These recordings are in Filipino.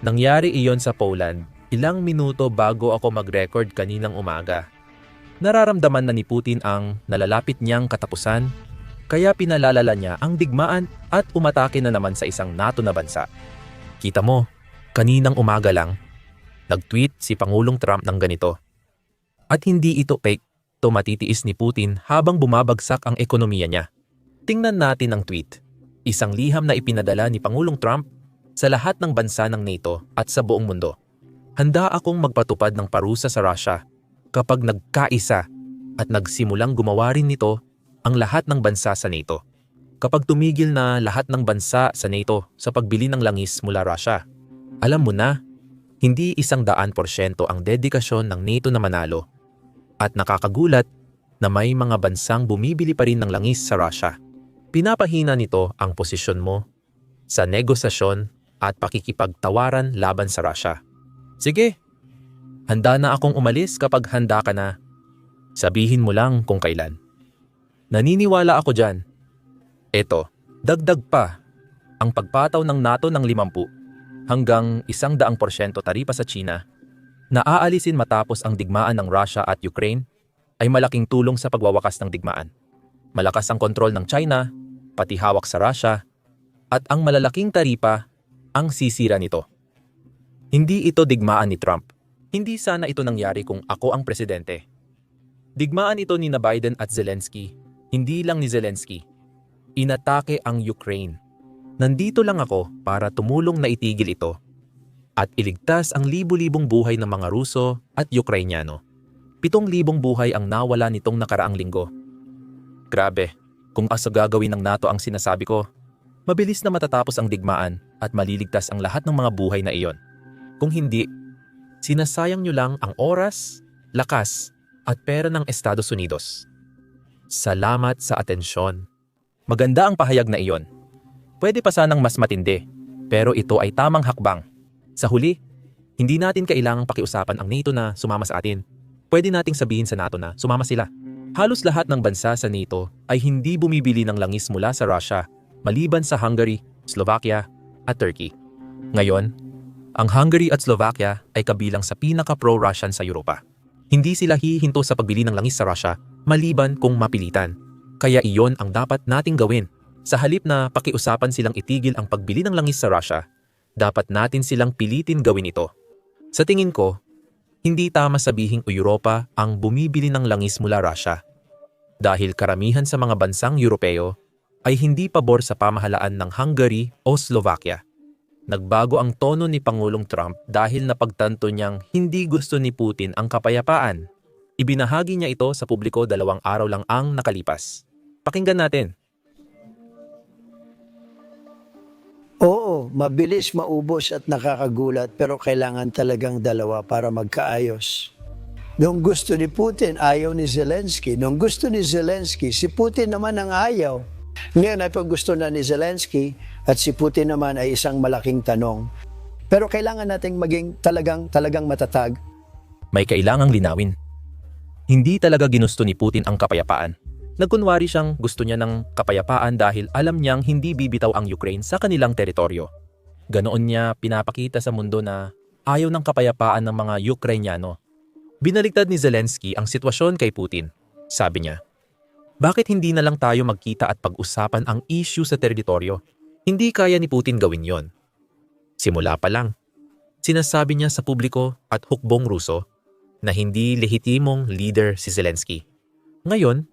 Nangyari iyon sa Poland ilang minuto bago ako mag-record kaninang umaga. Nararamdaman na ni Putin ang nalalapit niyang katapusan, kaya pinalalala niya ang digmaan at umatake na naman sa isang NATO na bansa. Kita mo, kaninang umaga lang, nag-tweet si Pangulong Trump ng ganito. At hindi ito fake, to matitiis ni Putin habang bumabagsak ang ekonomiya niya. Tingnan natin ang tweet. Isang liham na ipinadala ni Pangulong Trump sa lahat ng bansa ng NATO at sa buong mundo. Handa akong magpatupad ng parusa sa Russia kapag nagkaisa at nagsimulang gumawa rin nito ang lahat ng bansa sa NATO. Kapag tumigil na lahat ng bansa sa NATO sa pagbili ng langis mula Russia, alam mo na, hindi isang daan porsyento ang dedikasyon ng NATO na manalo. At nakakagulat na may mga bansang bumibili pa rin ng langis sa Russia. Pinapahina nito ang posisyon mo sa negosasyon at pakikipagtawaran laban sa Russia. Sige, handa na akong umalis kapag handa ka na. Sabihin mo lang kung kailan. Naniniwala ako dyan. Eto, dagdag pa. Ang pagpataw ng NATO ng 50 hanggang 100% taripa sa China na aalisin matapos ang digmaan ng Russia at Ukraine ay malaking tulong sa pagwawakas ng digmaan. Malakas ang kontrol ng China, pati hawak sa Russia, at ang malalaking taripa ang sisira nito. Hindi ito digmaan ni Trump. Hindi sana ito nangyari kung ako ang presidente. Digmaan ito ni na Biden at Zelensky. Hindi lang ni Zelensky. Inatake ang Ukraine. Nandito lang ako para tumulong na itigil ito at iligtas ang libu-libong buhay ng mga Ruso at Ukrainyano. Pitong libong buhay ang nawala nitong nakaraang linggo. Grabe, kung asa gagawin ng NATO ang sinasabi ko, mabilis na matatapos ang digmaan at maliligtas ang lahat ng mga buhay na iyon. Kung hindi, sinasayang nyo lang ang oras, lakas, at pera ng Estados Unidos. Salamat sa atensyon. Maganda ang pahayag na iyon. Pwede pa sanang mas matindi, pero ito ay tamang hakbang. Sa huli, hindi natin kailangang pakiusapan ang NATO na sumama sa atin. Pwede nating sabihin sa NATO na sumama sila. Halos lahat ng bansa sa NATO ay hindi bumibili ng langis mula sa Russia, maliban sa Hungary, Slovakia, at Turkey. Ngayon, ang Hungary at Slovakia ay kabilang sa pinaka-pro-Russian sa Europa. Hindi sila hihinto sa pagbili ng langis sa Russia maliban kung mapilitan. Kaya iyon ang dapat nating gawin. Sa halip na pakiusapan silang itigil ang pagbili ng langis sa Russia, dapat natin silang pilitin gawin ito. Sa tingin ko, hindi tama sabihing Europa ang bumibili ng langis mula Russia. Dahil karamihan sa mga bansang Europeo ay hindi pabor sa pamahalaan ng Hungary o Slovakia. Nagbago ang tono ni Pangulong Trump dahil napagtanto niyang hindi gusto ni Putin ang kapayapaan. Ibinahagi niya ito sa publiko dalawang araw lang ang nakalipas. Pakinggan natin. Oo, mabilis maubos at nakakagulat pero kailangan talagang dalawa para magkaayos. Nung gusto ni Putin, ayaw ni Zelensky. Nung gusto ni Zelensky, si Putin naman ang ayaw. Ngayon ay gusto na ni Zelensky at si Putin naman ay isang malaking tanong. Pero kailangan nating maging talagang talagang matatag. May kailangang linawin. Hindi talaga ginusto ni Putin ang kapayapaan. Nagkunwari siyang gusto niya ng kapayapaan dahil alam niyang hindi bibitaw ang Ukraine sa kanilang teritoryo. Ganoon niya pinapakita sa mundo na ayaw ng kapayapaan ng mga Ukrainyano. Binaligtad ni Zelensky ang sitwasyon kay Putin. Sabi niya, Bakit hindi na lang tayo magkita at pag-usapan ang issue sa teritoryo? Hindi kaya ni Putin gawin yon. Simula pa lang, sinasabi niya sa publiko at hukbong Ruso na hindi lehitimong leader si Zelensky. Ngayon,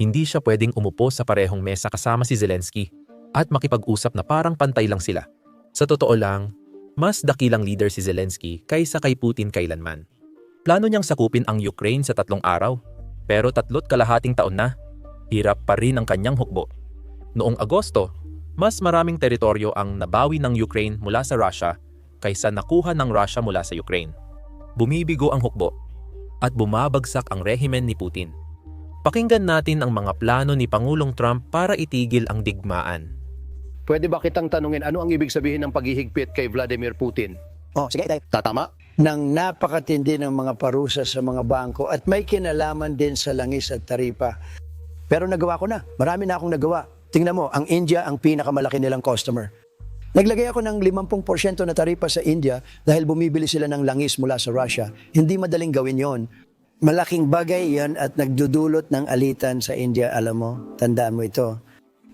hindi siya pwedeng umupo sa parehong mesa kasama si Zelensky at makipag-usap na parang pantay lang sila. Sa totoo lang, mas dakilang leader si Zelensky kaysa kay Putin kailanman. Plano niyang sakupin ang Ukraine sa tatlong araw, pero tatlot kalahating taon na, hirap pa rin ang kanyang hukbo. Noong Agosto, mas maraming teritoryo ang nabawi ng Ukraine mula sa Russia kaysa nakuha ng Russia mula sa Ukraine. Bumibigo ang hukbo at bumabagsak ang rehimen ni Putin. Pakinggan natin ang mga plano ni Pangulong Trump para itigil ang digmaan. Pwede ba kitang tanungin ano ang ibig sabihin ng paghihigpit kay Vladimir Putin? Oh, sige, tay. Tatama? Nang napakatindi ng mga parusa sa mga bangko at may kinalaman din sa langis at taripa. Pero nagawa ko na. Marami na akong nagawa. Tingnan mo, ang India ang pinakamalaki nilang customer. Naglagay ako ng 50% na taripa sa India dahil bumibili sila ng langis mula sa Russia. Hindi madaling gawin yon. Malaking bagay yan at nagdudulot ng alitan sa India, alam mo. Tandaan mo ito.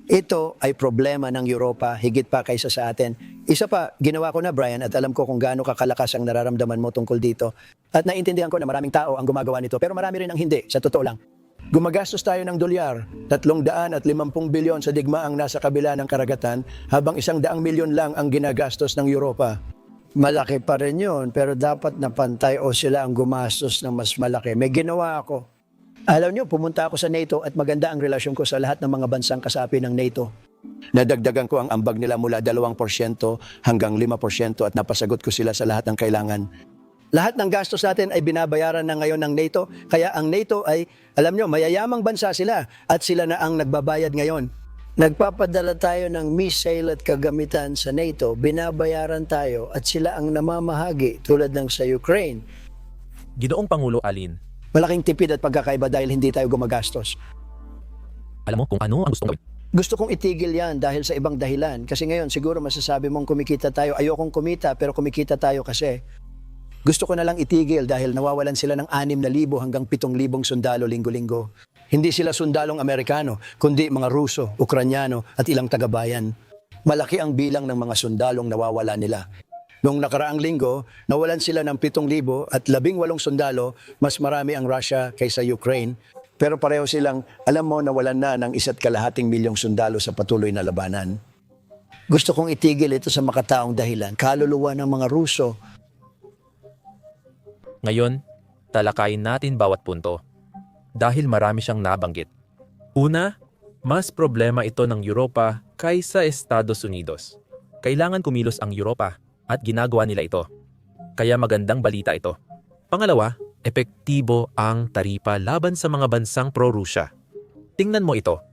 Ito ay problema ng Europa, higit pa kaysa sa atin. Isa pa, ginawa ko na Brian at alam ko kung gaano kakalakas ang nararamdaman mo tungkol dito. At naintindihan ko na maraming tao ang gumagawa nito, pero marami rin ang hindi, sa totoo lang. Gumagastos tayo ng dolyar, 350 bilyon sa digmaang nasa kabila ng karagatan, habang isang daang milyon lang ang ginagastos ng Europa. Malaki pa rin yun, pero dapat napantay o sila ang gumastos ng mas malaki. May ginawa ako. Alam nyo, pumunta ako sa NATO at maganda ang relasyon ko sa lahat ng mga bansang kasapi ng NATO. Nadagdagan ko ang ambag nila mula 2% hanggang 5% at napasagot ko sila sa lahat ng kailangan. Lahat ng gastos natin ay binabayaran na ngayon ng NATO, kaya ang NATO ay, alam nyo, mayayamang bansa sila at sila na ang nagbabayad ngayon. Nagpapadala tayo ng missile at kagamitan sa NATO, binabayaran tayo at sila ang namamahagi tulad ng sa Ukraine. Ginoong Pangulo Alin, Malaking tipid at pagkakaiba dahil hindi tayo gumagastos. alam mo kung ano ang gusto gawin. Gusto kong itigil yan dahil sa ibang dahilan. Kasi ngayon, siguro masasabi mong kumikita tayo. Ayokong kumita, pero kumikita tayo kasi. Gusto ko na lang itigil dahil nawawalan sila ng 6,000 hanggang 7,000 sundalo linggo-linggo. Hindi sila sundalong Amerikano, kundi mga Ruso, Ukranyano at ilang tagabayan. Malaki ang bilang ng mga sundalong nawawala nila. Noong nakaraang linggo, nawalan sila ng 7,000 at 18 sundalo, mas marami ang Russia kaysa Ukraine. Pero pareho silang, alam mo, nawalan na ng isa't kalahating milyong sundalo sa patuloy na labanan. Gusto kong itigil ito sa makataong dahilan, kaluluwa ng mga Ruso. Ngayon, talakayin natin bawat punto. Dahil marami siyang nabanggit. Una, mas problema ito ng Europa kaysa Estados Unidos. Kailangan kumilos ang Europa at ginagawa nila ito. Kaya magandang balita ito. Pangalawa, epektibo ang taripa laban sa mga bansang pro-Russia. Tingnan mo ito.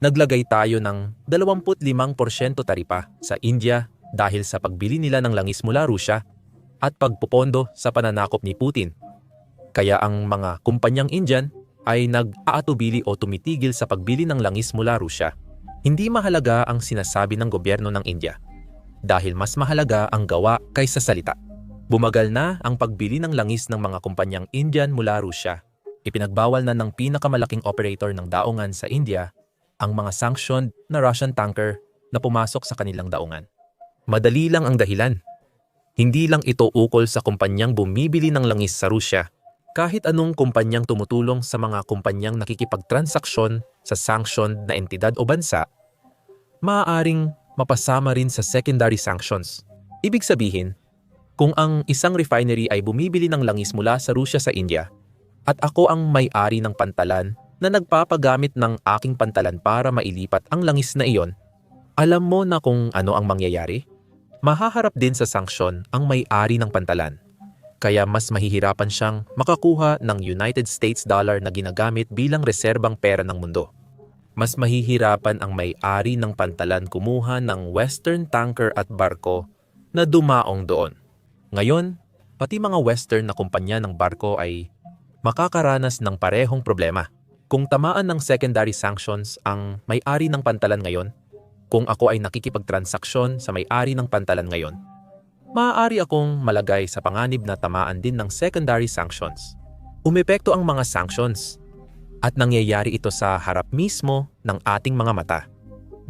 Naglagay tayo ng 25% taripa sa India dahil sa pagbili nila ng langis mula Russia at pagpupondo sa pananakop ni Putin. Kaya ang mga kumpanyang Indian ay nag-aatubili o tumitigil sa pagbili ng langis mula Russia. Hindi mahalaga ang sinasabi ng gobyerno ng India dahil mas mahalaga ang gawa kaysa salita. Bumagal na ang pagbili ng langis ng mga kumpanyang Indian mula Russia. Ipinagbawal na ng pinakamalaking operator ng daungan sa India ang mga sanctioned na Russian tanker na pumasok sa kanilang daungan. Madali lang ang dahilan. Hindi lang ito ukol sa kumpanyang bumibili ng langis sa Russia. Kahit anong kumpanyang tumutulong sa mga kumpanyang nakikipagtransaksyon sa sanctioned na entidad o bansa, maaaring mapasama rin sa secondary sanctions. Ibig sabihin, kung ang isang refinery ay bumibili ng langis mula sa Russia sa India, at ako ang may-ari ng pantalan na nagpapagamit ng aking pantalan para mailipat ang langis na iyon, alam mo na kung ano ang mangyayari? Mahaharap din sa sanksyon ang may-ari ng pantalan. Kaya mas mahihirapan siyang makakuha ng United States dollar na ginagamit bilang reserbang pera ng mundo. Mas mahihirapan ang may-ari ng pantalan kumuha ng western tanker at barko na dumaong doon. Ngayon, pati mga western na kumpanya ng barko ay makakaranas ng parehong problema. Kung tamaan ng secondary sanctions ang may-ari ng pantalan ngayon, kung ako ay nakikipagtransaksyon sa may-ari ng pantalan ngayon, maaari akong malagay sa panganib na tamaan din ng secondary sanctions. Umepekto ang mga sanctions at nangyayari ito sa harap mismo ng ating mga mata.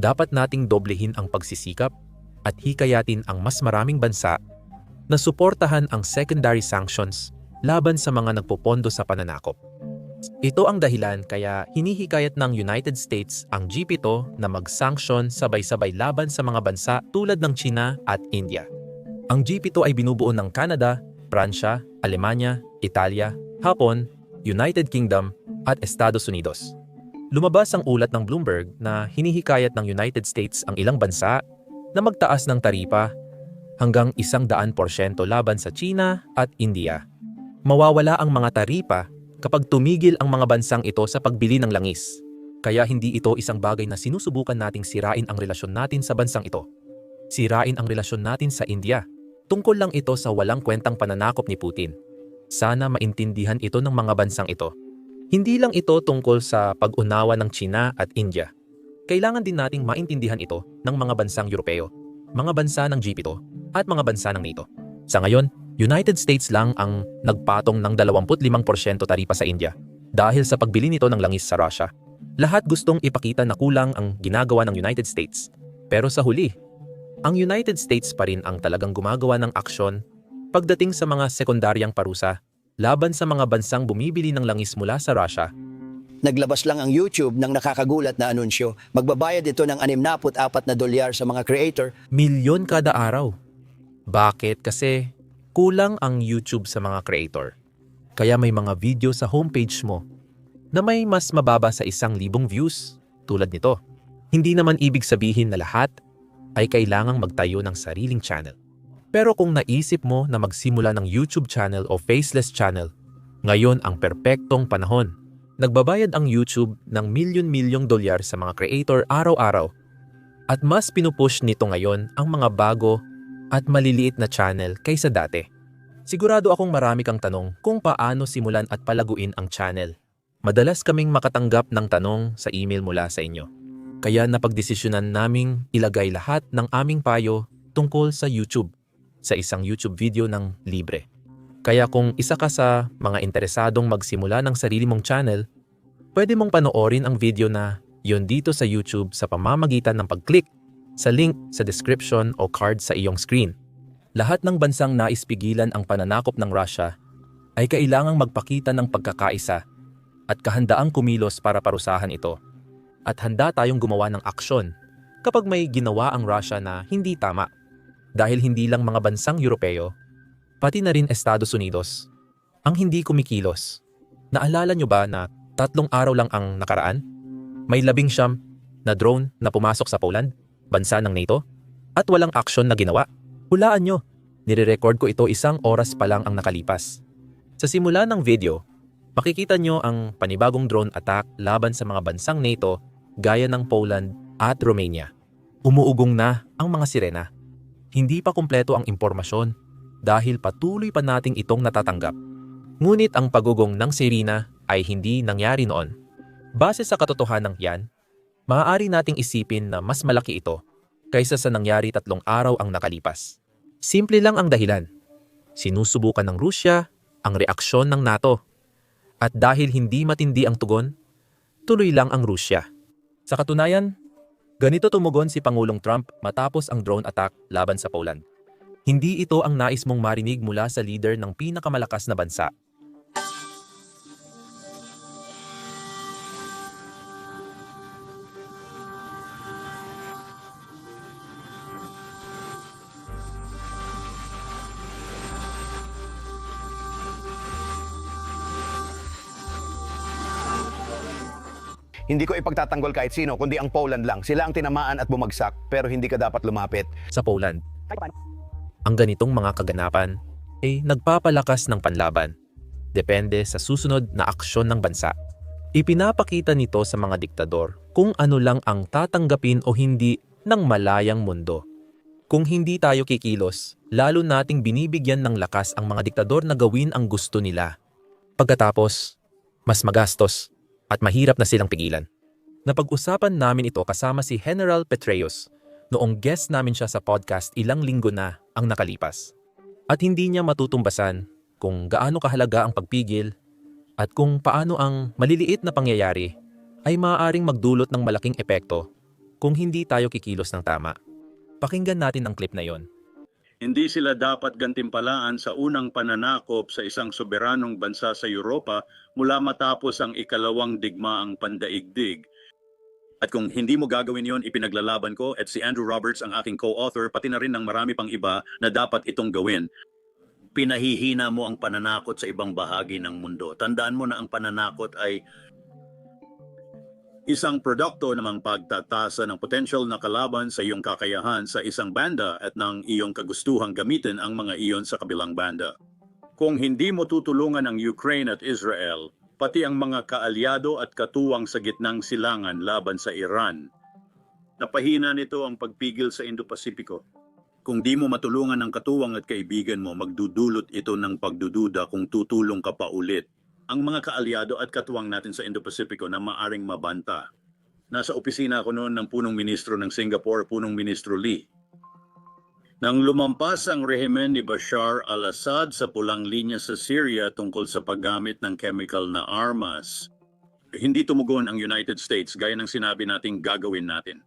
Dapat nating doblehin ang pagsisikap at hikayatin ang mas maraming bansa na suportahan ang secondary sanctions laban sa mga nagpopondo sa pananakop. Ito ang dahilan kaya hinihikayat ng United States ang G7 na mag-sanction sabay-sabay laban sa mga bansa tulad ng China at India. Ang G7 ay binubuo ng Canada, Pransya, Alemanya, Italia, Hapon, United Kingdom at Estados Unidos. Lumabas ang ulat ng Bloomberg na hinihikayat ng United States ang ilang bansa na magtaas ng taripa hanggang 100% laban sa China at India. Mawawala ang mga taripa kapag tumigil ang mga bansang ito sa pagbili ng langis. Kaya hindi ito isang bagay na sinusubukan nating sirain ang relasyon natin sa bansang ito. Sirain ang relasyon natin sa India. Tungkol lang ito sa walang kwentang pananakop ni Putin. Sana maintindihan ito ng mga bansang ito. Hindi lang ito tungkol sa pag-unawa ng China at India. Kailangan din nating maintindihan ito ng mga bansang Europeo. mga bansa ng G7 at mga bansa ng NATO. Sa ngayon, United States lang ang nagpatong ng 25% taripa sa India dahil sa pagbili nito ng langis sa Russia. Lahat gustong ipakita na kulang ang ginagawa ng United States. Pero sa huli, ang United States pa rin ang talagang gumagawa ng aksyon pagdating sa mga sekundaryang parusa laban sa mga bansang bumibili ng langis mula sa Russia Naglabas lang ang YouTube ng nakakagulat na anunsyo. Magbabayad ito ng 64 na dolyar sa mga creator milyon kada araw. Bakit? Kasi kulang ang YouTube sa mga creator. Kaya may mga video sa homepage mo na may mas mababa sa isang libong views tulad nito. Hindi naman ibig sabihin na lahat ay kailangang magtayo ng sariling channel. Pero kung naisip mo na magsimula ng YouTube channel o faceless channel, ngayon ang perpektong panahon. Nagbabayad ang YouTube ng milyon-milyong dolyar sa mga creator araw-araw at mas pinupush nito ngayon ang mga bago at maliliit na channel kaysa dati. Sigurado akong marami kang tanong kung paano simulan at palaguin ang channel. Madalas kaming makatanggap ng tanong sa email mula sa inyo. Kaya napagdesisyonan naming ilagay lahat ng aming payo tungkol sa YouTube sa isang YouTube video ng libre. Kaya kung isa ka sa mga interesadong magsimula ng sarili mong channel, pwede mong panoorin ang video na yun dito sa YouTube sa pamamagitan ng pag-click sa link sa description o card sa iyong screen. Lahat ng bansang nais pigilan ang pananakop ng Russia ay kailangang magpakita ng pagkakaisa at kahandaang kumilos para parusahan ito. At handa tayong gumawa ng aksyon kapag may ginawa ang Russia na hindi tama. Dahil hindi lang mga bansang Europeo, pati na rin Estados Unidos, ang hindi kumikilos. Naalala nyo ba na tatlong araw lang ang nakaraan? May labing siyam na drone na pumasok sa Poland, bansa ng NATO, at walang aksyon na ginawa. Hulaan nyo, nire-record ko ito isang oras pa lang ang nakalipas. Sa simula ng video, makikita nyo ang panibagong drone attack laban sa mga bansang NATO gaya ng Poland at Romania. Umuugong na ang mga sirena. Hindi pa kumpleto ang impormasyon dahil patuloy pa nating itong natatanggap. Ngunit ang pagugong ng sirena ay hindi nangyari noon. Base sa katotohanan yan, maaari nating isipin na mas malaki ito kaysa sa nangyari tatlong araw ang nakalipas. Simple lang ang dahilan. Sinusubukan ng Rusya ang reaksyon ng NATO. At dahil hindi matindi ang tugon, tuloy lang ang Rusya. Sa katunayan, ganito tumugon si Pangulong Trump matapos ang drone attack laban sa Poland. Hindi ito ang nais mong marinig mula sa leader ng pinakamalakas na bansa. Hindi ko ipagtatanggol kahit sino, kundi ang Poland lang. Sila ang tinamaan at bumagsak, pero hindi ka dapat lumapit. sa Poland. Ang ganitong mga kaganapan ay nagpapalakas ng panlaban. Depende sa susunod na aksyon ng bansa. Ipinapakita nito sa mga diktador kung ano lang ang tatanggapin o hindi ng malayang mundo. Kung hindi tayo kikilos, lalo nating binibigyan ng lakas ang mga diktador na gawin ang gusto nila. Pagkatapos, mas magastos at mahirap na silang pigilan. Napag-usapan namin ito kasama si General Petraeus, noong guest namin siya sa podcast ilang linggo na ang nakalipas. At hindi niya matutumbasan kung gaano kahalaga ang pagpigil at kung paano ang maliliit na pangyayari ay maaaring magdulot ng malaking epekto kung hindi tayo kikilos ng tama. Pakinggan natin ang clip na yon. Hindi sila dapat gantimpalaan sa unang pananakop sa isang soberanong bansa sa Europa mula matapos ang ikalawang digmaang pandaigdig. At kung hindi mo gagawin yon, ipinaglalaban ko at si Andrew Roberts ang aking co-author pati na rin ng marami pang iba na dapat itong gawin. Pinahihina mo ang pananakot sa ibang bahagi ng mundo. Tandaan mo na ang pananakot ay isang produkto namang pagtatasa ng potential na kalaban sa iyong kakayahan sa isang banda at ng iyong kagustuhang gamitin ang mga iyon sa kabilang banda. Kung hindi mo tutulungan ang Ukraine at Israel, pati ang mga kaalyado at katuwang sa gitnang silangan laban sa Iran, napahina nito ang pagpigil sa Indo-Pasipiko. Kung di mo matulungan ang katuwang at kaibigan mo, magdudulot ito ng pagdududa kung tutulong ka pa ulit ang mga kaalyado at katuwang natin sa Indo-Pasipiko na maaring mabanta. Nasa opisina ako noon ng punong ministro ng Singapore, punong ministro Lee. Nang lumampas ang rehimen ni Bashar al-Assad sa pulang linya sa Syria tungkol sa paggamit ng chemical na armas, hindi tumugon ang United States gaya ng sinabi nating gagawin natin.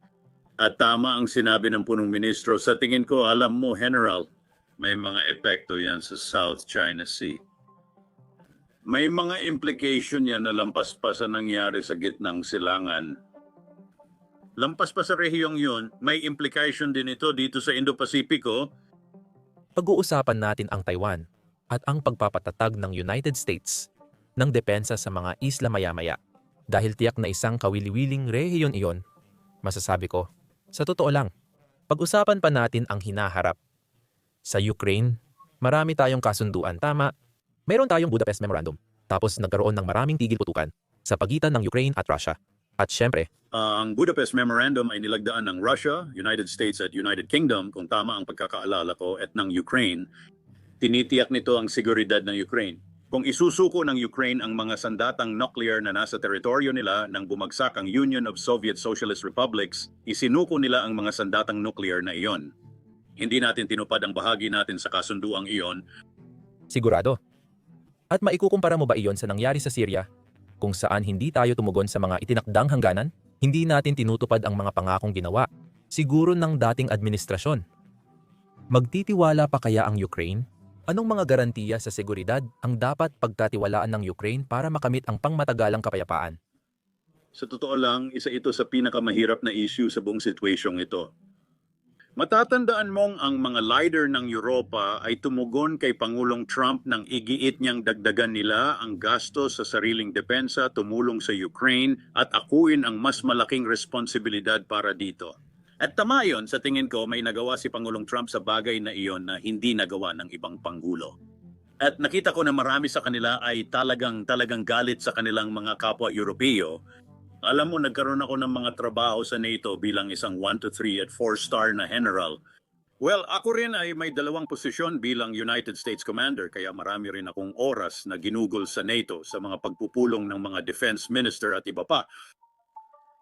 At tama ang sinabi ng punong ministro, sa tingin ko, alam mo, General, may mga epekto yan sa South China Sea. May mga implication yan na lampas pa sa nangyari sa gitnang silangan. Lampas pa sa rehiyong yun, may implication din ito dito sa Indo-Pasipiko Pag-uusapan natin ang Taiwan at ang pagpapatatag ng United States ng depensa sa mga isla maya-maya. Dahil tiyak na isang kawili-wiling rehiyon iyon, masasabi ko, sa totoo lang, pag-usapan pa natin ang hinaharap. Sa Ukraine, marami tayong kasunduan, tama? Meron tayong Budapest Memorandum, tapos nagkaroon ng maraming tigil putukan sa pagitan ng Ukraine at Russia. At syempre, Uh, ang Budapest Memorandum ay nilagdaan ng Russia, United States at United Kingdom, kung tama ang pagkakaalala ko, at ng Ukraine. Tinitiyak nito ang seguridad ng Ukraine. Kung isusuko ng Ukraine ang mga sandatang nuclear na nasa teritoryo nila nang bumagsak ang Union of Soviet Socialist Republics, isinuko nila ang mga sandatang nuclear na iyon. Hindi natin tinupad ang bahagi natin sa kasunduang iyon sigurado. At maikukumpara mo ba iyon sa nangyari sa Syria, kung saan hindi tayo tumugon sa mga itinakdang hangganan? Hindi natin tinutupad ang mga pangakong ginawa, siguro ng dating administrasyon. Magtitiwala pa kaya ang Ukraine? Anong mga garantiya sa seguridad ang dapat pagkatiwalaan ng Ukraine para makamit ang pangmatagalang kapayapaan? Sa totoo lang, isa ito sa pinakamahirap na issue sa buong sitwasyong ito. Matatandaan mong ang mga leader ng Europa ay tumugon kay Pangulong Trump nang igiit niyang dagdagan nila ang gasto sa sariling depensa, tumulong sa Ukraine at akuin ang mas malaking responsibilidad para dito. At tama yon, sa tingin ko may nagawa si Pangulong Trump sa bagay na iyon na hindi nagawa ng ibang Pangulo. At nakita ko na marami sa kanila ay talagang talagang galit sa kanilang mga kapwa Europeo alam mo, nagkaroon ako ng mga trabaho sa NATO bilang isang 1 to 3 at 4 star na general. Well, ako rin ay may dalawang posisyon bilang United States Commander kaya marami rin akong oras na ginugol sa NATO sa mga pagpupulong ng mga defense minister at iba pa.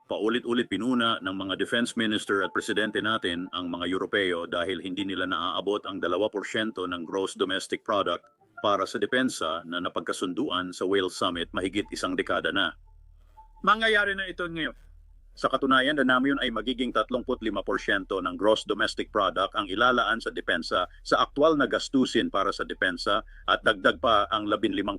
Paulit-ulit pinuna ng mga defense minister at presidente natin ang mga Europeo dahil hindi nila naaabot ang 2% ng gross domestic product para sa depensa na napagkasunduan sa Wales Summit mahigit isang dekada na. Mangyayari na ito ngayon. Sa katunayan, na namin yun ay magiging 35% ng gross domestic product ang ilalaan sa depensa sa aktwal na gastusin para sa depensa at dagdag pa ang 15%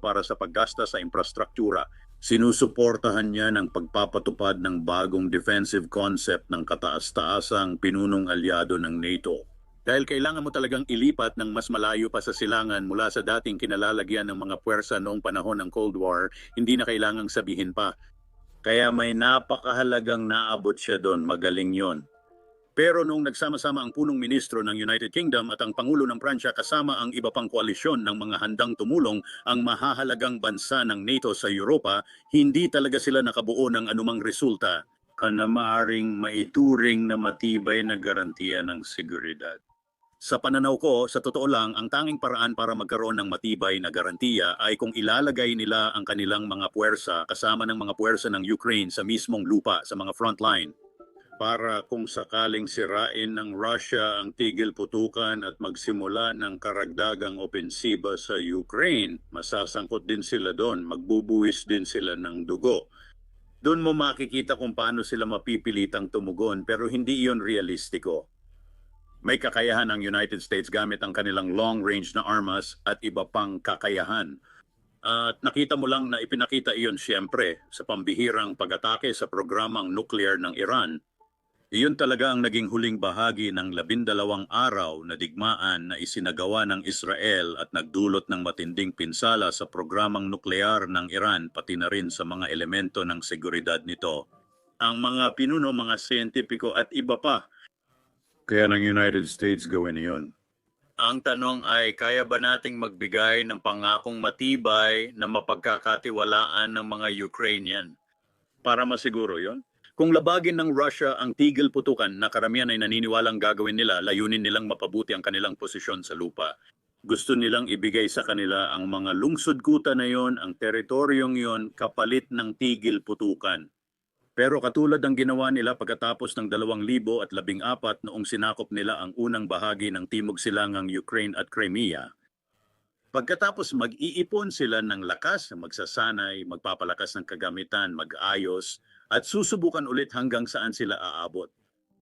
para sa paggasta sa infrastruktura. Sinusuportahan niya ng pagpapatupad ng bagong defensive concept ng kataas-taasang pinunong alyado ng NATO. Dahil kailangan mo talagang ilipat ng mas malayo pa sa silangan mula sa dating kinalalagyan ng mga puwersa noong panahon ng Cold War, hindi na kailangang sabihin pa. Kaya may napakahalagang naabot siya doon, magaling yon. Pero nung nagsama-sama ang punong ministro ng United Kingdom at ang Pangulo ng Pransya kasama ang iba pang koalisyon ng mga handang tumulong ang mahahalagang bansa ng NATO sa Europa, hindi talaga sila nakabuo ng anumang resulta na maaring maituring na matibay na garantiya ng seguridad. Sa pananaw ko, sa totoo lang, ang tanging paraan para magkaroon ng matibay na garantiya ay kung ilalagay nila ang kanilang mga puwersa kasama ng mga puwersa ng Ukraine sa mismong lupa, sa mga frontline. Para kung sakaling sirain ng Russia ang tigil putukan at magsimula ng karagdagang opensiba sa Ukraine, masasangkot din sila doon, magbubuwis din sila ng dugo. Doon mo makikita kung paano sila mapipilitang tumugon pero hindi iyon realistiko. May kakayahan ang United States gamit ang kanilang long-range na armas at iba pang kakayahan. At nakita mo lang na ipinakita iyon siyempre sa pambihirang pag-atake sa programang nuclear ng Iran. Iyon talaga ang naging huling bahagi ng labindalawang araw na digmaan na isinagawa ng Israel at nagdulot ng matinding pinsala sa programang nuklear ng Iran pati na rin sa mga elemento ng seguridad nito. Ang mga pinuno, mga siyentipiko at iba pa kaya ng United States gawin iyon. Ang tanong ay, kaya ba nating magbigay ng pangakong matibay na mapagkakatiwalaan ng mga Ukrainian? Para masiguro yon. Kung labagin ng Russia ang tigil putukan na karamihan ay naniniwalang gagawin nila, layunin nilang mapabuti ang kanilang posisyon sa lupa. Gusto nilang ibigay sa kanila ang mga lungsod kuta na yon, ang teritoryong yon, kapalit ng tigil putukan. Pero katulad ng ginawa nila pagkatapos ng 2014 noong sinakop nila ang unang bahagi ng Timog Silangang Ukraine at Crimea, pagkatapos mag-iipon sila ng lakas, magsasanay, magpapalakas ng kagamitan, mag-ayos, at susubukan ulit hanggang saan sila aabot.